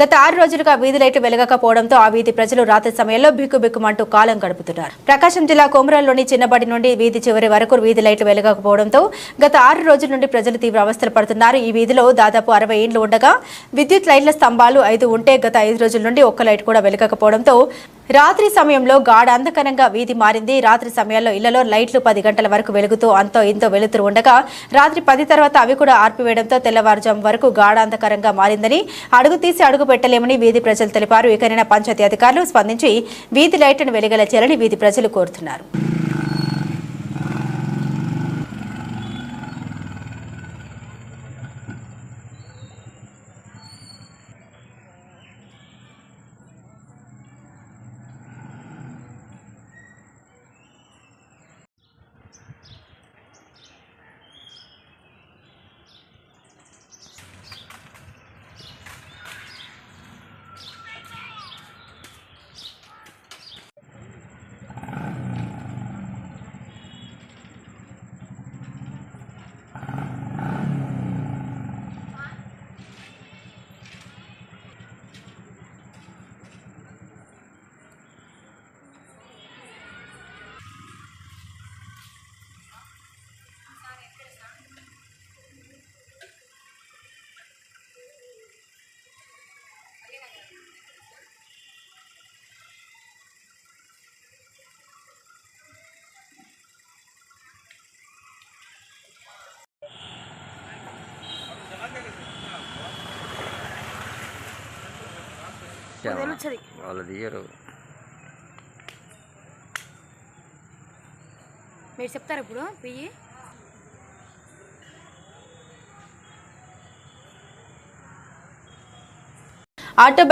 గత ఆరు రోజులుగా వీధి లైట్లు వెలగకపోవడంతో ఆ వీధి ప్రజలు రాత్రి సమయంలో బిక్కుబిక్కుమంటూ కాలం గడుపుతున్నారు. ప్రకాశం జిల్లా కొమరంలోని చిన్నబడి నుండి వీధి చివరి వరకు వీధి లైట్లు వెలగకపోవడంతో గత ఆరు రోజుల నుండి ప్రజలు తీవ్ర అవస్థలు పడుతున్నారు. ఈ వీధిలో దాదాపు అరవై ఇండ్లు ఉండగా విద్యుత్ లైట్ల స్తంభాలు ఐదు ఉంటే గత ఐదు రోజుల నుండి ఒక్క లైట్ కూడా వెలగకపోవడంతో రాత్రి సమయంలో గాఢ అంధకరంగా వీధి మారింది. రాత్రి సమయాల్లో ఇళ్ళలో లైట్లు పది గంటల వరకు వెలుగుతూ అంతో ఇంతో వెలుతురు ఉండగా రాత్రి పది తర్వాత అవి కూడా ఆర్పివేయడంతో తెల్లవారుజాము వరకు గాఢ అంధకరంగా మారిందని అడుగు తీసి అడుగు పెట్టలేమని వీధి ప్రజలు తెలిపారు. ఇకనైనా పంచాయతీ అధికారులు స్పందించి వీధి లైట్లను వెలుగల చేయాలని వీధి ప్రజలు కోరుతున్నారు. వాళ్ళు తీయరు. మీరు చెప్తారు ఇప్పుడు? పియ్యి? ఆటో